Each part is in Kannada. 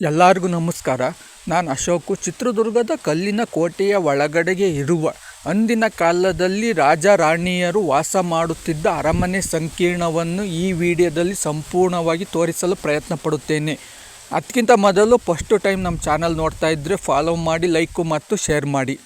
ಎಲ್ಲರಿಗೂ ನಮಸ್ಕಾರ. ನಾನು ಅಶೋಕು. ಚಿತ್ರದುರ್ಗದ ಕಲ್ಲಿನ ಕೋಟೆಯ ಒಳಗಡೆಗೆ ಇರುವ ಅಂದಿನ ಕಾಲದಲ್ಲಿ ರಾಜ ರಾಣಿಯರು ವಾಸ ಮಾಡುತ್ತಿದ್ದ ಅರಮನೆ ಸಂಕೀರ್ಣವನ್ನು ಈ ವಿಡಿಯೋದಲ್ಲಿ ಸಂಪೂರ್ಣವಾಗಿ ತೋರಿಸಲು ಪ್ರಯತ್ನ ಪಡುತ್ತೇನೆ ಅದಕ್ಕಿಂತ ಮೊದಲು ಫಸ್ಟು ಟೈಮ್ ನಮ್ಮ ಚಾನಲ್ ನೋಡ್ತಾ ಇದ್ದರೆ ಫಾಲೋ ಮಾಡಿ, ಲೈಕು ಮತ್ತು ಶೇರ್ ಮಾಡಿ.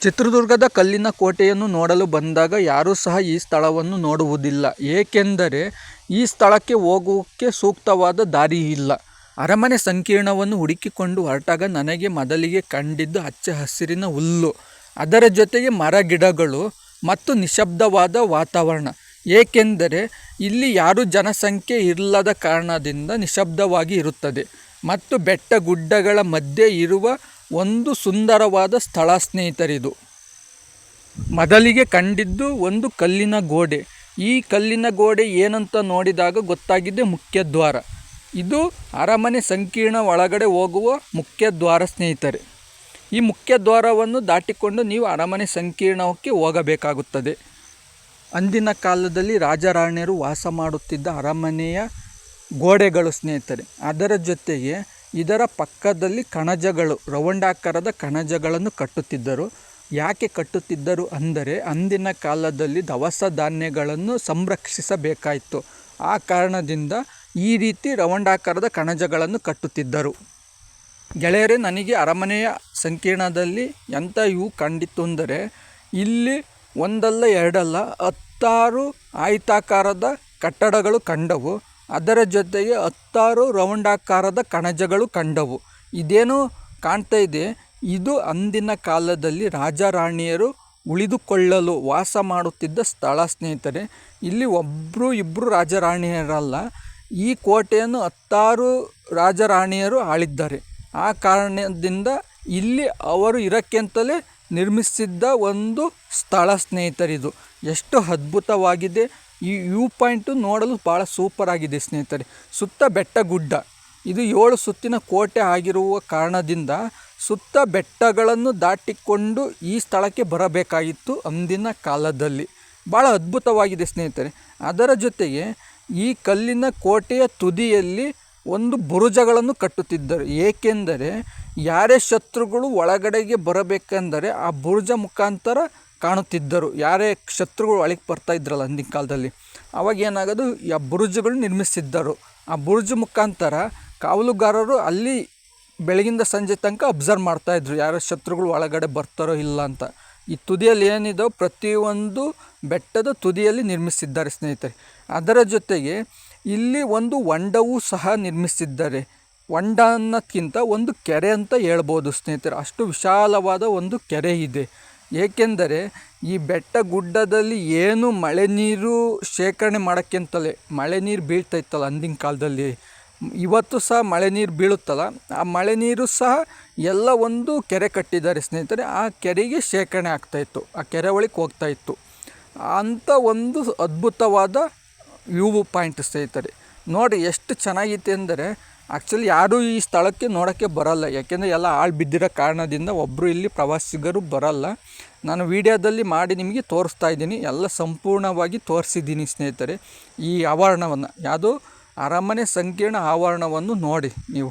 ಚಿತ್ರದುರ್ಗದ ಕಲ್ಲಿನ ಕೋಟೆಯನ್ನು ನೋಡಲು ಬಂದಾಗ ಯಾರೂ ಸಹ ಈ ಸ್ಥಳವನ್ನು ನೋಡುವುದಿಲ್ಲ. ಏಕೆಂದರೆ ಈ ಸ್ಥಳಕ್ಕೆ ಹೋಗೋಕ್ಕೆ ಸೂಕ್ತವಾದ ದಾರಿ ಇಲ್ಲ. ಅರಮನೆ ಸಂಕೀರ್ಣವನ್ನು ಹುಡುಕಿಕೊಂಡು ಹೊರಟಾಗ ನನಗೆ ಮೊದಲಿಗೆ ಕಂಡಿದ್ದು ಹಚ್ಚ ಹಸಿರಿನ ಹುಲ್ಲು. ಅದರ ಜೊತೆಗೆ ಮರ ಗಿಡಗಳು ಮತ್ತು ನಿಶಬ್ದವಾದ ವಾತಾವರಣ. ಏಕೆಂದರೆ ಇಲ್ಲಿ ಯಾರೂ ಜನಸಂಖ್ಯೆ ಇಲ್ಲದ ಕಾರಣದಿಂದ ನಿಶಬ್ದವಾಗಿ ಇರುತ್ತದೆ ಮತ್ತು ಬೆಟ್ಟ ಗುಡ್ಡಗಳ ಮಧ್ಯೆ ಇರುವ ಒಂದು ಸುಂದರವಾದ ಸ್ಥಳ ಸ್ನೇಹಿತರಿದು. ಮೊದಲಿಗೆ ಕಂಡಿದ್ದು ಒಂದು ಕಲ್ಲಿನ ಗೋಡೆ. ಈ ಕಲ್ಲಿನ ಗೋಡೆ ಏನಂತ ನೋಡಿದಾಗ ಗೊತ್ತಾಗಿದೆ ಮುಖ್ಯ ದ್ವಾರ. ಇದು ಅರಮನೆ ಸಂಕೀರ್ಣ ಒಳಗಡೆ ಹೋಗುವ ಮುಖ್ಯ ದ್ವಾರ ಸ್ನೇಹಿತರೆ. ಈ ಮುಖ್ಯ ದ್ವಾರವನ್ನು ದಾಟಿಕೊಂಡು ನೀವು ಅರಮನೆ ಸಂಕೀರ್ಣಕ್ಕೆ ಹೋಗಬೇಕಾಗುತ್ತದೆ. ಅಂದಿನ ಕಾಲದಲ್ಲಿ ರಾಜರಾಣಿಯರು ವಾಸ ಮಾಡುತ್ತಿದ್ದ ಅರಮನೆಯ ಗೋಡೆಗಳು ಸ್ನೇಹಿತರೆ. ಅದರ ಜೊತೆಗೆ ಇದರ ಪಕ್ಕದಲ್ಲಿ ಕಣಜಗಳು ರವಂಡಾಕಾರದ ಕಣಜಗಳನ್ನು ಕಟ್ಟುತ್ತಿದ್ದರು. ಯಾಕೆ ಕಟ್ಟುತ್ತಿದ್ದರು ಅಂದರೆ ಅಂದಿನ ಕಾಲದಲ್ಲಿ ದವಸ ಧಾನ್ಯಗಳನ್ನು ಸಂರಕ್ಷಿಸಬೇಕಾಯಿತು. ಆ ಕಾರಣದಿಂದ ಈ ರೀತಿ ರವಂಡಾಕಾರದ ಕಣಜಗಳನ್ನು ಕಟ್ಟುತ್ತಿದ್ದರು. ಗೆಳೆಯರೇ, ನನಗೆ ಅರಮನೆಯ ಸಂಕೀರ್ಣದಲ್ಲಿ ಎಂಥ ಇವು ಕಂಡಿತ್ತು ಅಂದರೆ, ಇಲ್ಲಿ ಒಂದಲ್ಲ ಎರಡಲ್ಲ ಹತ್ತಾರು ಆಯತಾಕಾರದ ಕಟ್ಟಡಗಳು ಕಂಡವು. ಅದರ ಜೊತೆಗೆ ಹತ್ತಾರು ರೌಂಡಾಕಾರದ ಕಣಜಗಳು ಕಂಡವು. ಇದೇನು ಕಾಣ್ತಾ ಇದೆ. ಇದು ಅಂದಿನ ಕಾಲದಲ್ಲಿ ರಾಜ ರಾಣಿಯರು ಉಳಿದುಕೊಳ್ಳಲು ವಾಸ ಮಾಡುತ್ತಿದ್ದ ಸ್ಥಳ ಸ್ನೇಹಿತರೆ. ಇಲ್ಲಿ ಒಬ್ಬರು ಇಬ್ಬರು ರಾಜರಾಣಿಯರಲ್ಲ. ಈ ಕೋಟೆಯನ್ನು ಹತ್ತಾರು ರಾಜರಾಣಿಯರು ಆಳಿದ್ದಾರೆ. ಆ ಕಾರಣದಿಂದ ಇಲ್ಲಿ ಅವರು ಇರಕ್ಕೆಂತಲೇ ನಿರ್ಮಿಸಿದ್ದ ಒಂದು ಸ್ಥಳ ಸ್ನೇಹಿತರಿದು. ಎಷ್ಟು ಅದ್ಭುತವಾಗಿದೆ. ಈ ವ್ಯೂ ಪಾಯಿಂಟು ನೋಡಲು ಭಾಳ ಸೂಪರ್ ಆಗಿದೆ ಸ್ನೇಹಿತರೆ. ಸುತ್ತ ಬೆಟ್ಟ ಗುಡ್ಡ. ಇದು ಏಳು ಸುತ್ತಿನ ಕೋಟೆ ಆಗಿರುವ ಕಾರಣದಿಂದ ಸುತ್ತ ಬೆಟ್ಟಗಳನ್ನು ದಾಟಿಕೊಂಡು ಈ ಸ್ಥಳಕ್ಕೆ ಬರಬೇಕಾಗಿತ್ತು ಅಂದಿನ ಕಾಲದಲ್ಲಿ. ಭಾಳ ಅದ್ಭುತವಾಗಿದೆ ಸ್ನೇಹಿತರೆ. ಅದರ ಜೊತೆಗೆ ಈ ಕಲ್ಲಿನ ಕೋಟೆಯ ತುದಿಯಲ್ಲಿ ಒಂದು ಬುರುಜಗಳನ್ನು ಕಟ್ಟುತ್ತಿದ್ದರು. ಏಕೆಂದರೆ ಯಾರೇ ಶತ್ರುಗಳು ಒಳಗಡೆಗೆ ಬರಬೇಕೆಂದರೆ ಆ ಬುರುಜ ಮುಖಾಂತರ ಕಾಣುತ್ತಿದ್ದರು. ಯಾರೇ ಶತ್ರುಗಳು ಒಳಗೆ ಬರ್ತಾ ಇದ್ರಲ್ಲ ಅಂದಿನ ಕಾಲದಲ್ಲಿ. ಅವಾಗ ಏನಾಗೋದು? ಆ ಬುರುಜುಗಳು ನಿರ್ಮಿಸಿದ್ದರು. ಆ ಬುರುಜ ಮುಖಾಂತರ ಕಾವಲುಗಾರರು ಅಲ್ಲಿ ಬೆಳಗಿಂದ ಸಂಜೆ ತನಕ ಅಬ್ಸರ್ವ್ ಮಾಡ್ತಾಯಿದ್ರು ಯಾರೋ ಶತ್ರುಗಳು ಒಳಗಡೆ ಬರ್ತಾರೋ ಇಲ್ಲ ಅಂತ. ಈ ತುದಿಯಲ್ಲಿ ಏನಿದೋ ಪ್ರತಿಯೊಂದು ಬೆಟ್ಟದ ತುದಿಯಲ್ಲಿ ನಿರ್ಮಿಸಿದ್ದಾರೆ ಸ್ನೇಹಿತರೆ. ಅದರ ಜೊತೆಗೆ ಇಲ್ಲಿ ಒಂದು ಹೊಂಡವೂ ಸಹ ನಿರ್ಮಿಸಿದ್ದಾರೆ. ಹೊಂಡ ಅನ್ನೋಕ್ಕಿಂತ ಒಂದು ಕೆರೆ ಅಂತ ಹೇಳ್ಬೋದು ಸ್ನೇಹಿತರೆ. ಅಷ್ಟು ವಿಶಾಲವಾದ ಒಂದು ಕೆರೆ ಇದೆ. ಏಕೆಂದರೆ ಈ ಬೆಟ್ಟ ಗುಡ್ಡದಲ್ಲಿ ಏನು ಮಳೆ ನೀರು ಶೇಖರಣೆ ಮಾಡೋಕ್ಕಿಂತಲೇ ಮಳೆ ನೀರು ಬೀಳ್ತಾ ಇತ್ತಲ್ಲ ಅಂದಿನ ಕಾಲದಲ್ಲಿ. ಇವತ್ತು ಸಹ ಮಳೆ ನೀರು ಬೀಳುತ್ತಲ್ಲ, ಆ ಮಳೆ ನೀರು ಸಹ ಎಲ್ಲ ಒಂದು ಕೆರೆ ಕಟ್ಟಿದ್ದಾರೆ ಸ್ನೇಹಿತರೆ. ಆ ಕೆರೆಗೆ ಶೇಖರಣೆ ಆಗ್ತಾಯಿತ್ತು ಆ ಕೆರೆ ಒಳಗೆ ಹೋಗ್ತಾಯಿತ್ತು ಅಂಥ ಒಂದು ಅದ್ಭುತವಾದ ವ್ಯೂ ಪಾಯಿಂಟ್ ಸ್ನೇಹಿತರೆ. ನೋಡಿ ಎಷ್ಟು ಚೆನ್ನಾಗಿತ್ತು ಅಂದರೆ ಆ್ಯಕ್ಚುಲಿ ಯಾರೂ ಈ ಸ್ಥಳಕ್ಕೆ ನೋಡೋಕ್ಕೆ ಬರಲ್ಲ. ಯಾಕೆಂದರೆ ಎಲ್ಲ ಆಳು ಬಿದ್ದಿರೋ ಕಾರಣದಿಂದ ಒಬ್ಬರು ಇಲ್ಲಿ ಪ್ರವಾಸಿಗರು ಬರಲ್ಲ. ನಾನು ವೀಡಿಯೋದಲ್ಲಿ ಮಾಡಿ ನಿಮಗೆ ತೋರಿಸ್ತಾ ಇದ್ದೀನಿ. ಎಲ್ಲ ಸಂಪೂರ್ಣವಾಗಿ ತೋರಿಸಿದ್ದೀನಿ ಸ್ನೇಹಿತರೆ ಈ ಆವರಣವನ್ನು. ಯಾವುದು ಅರಮನೆ ಸಂಕೀರ್ಣ ಆವರಣವನ್ನು ನೋಡಿ ನೀವು.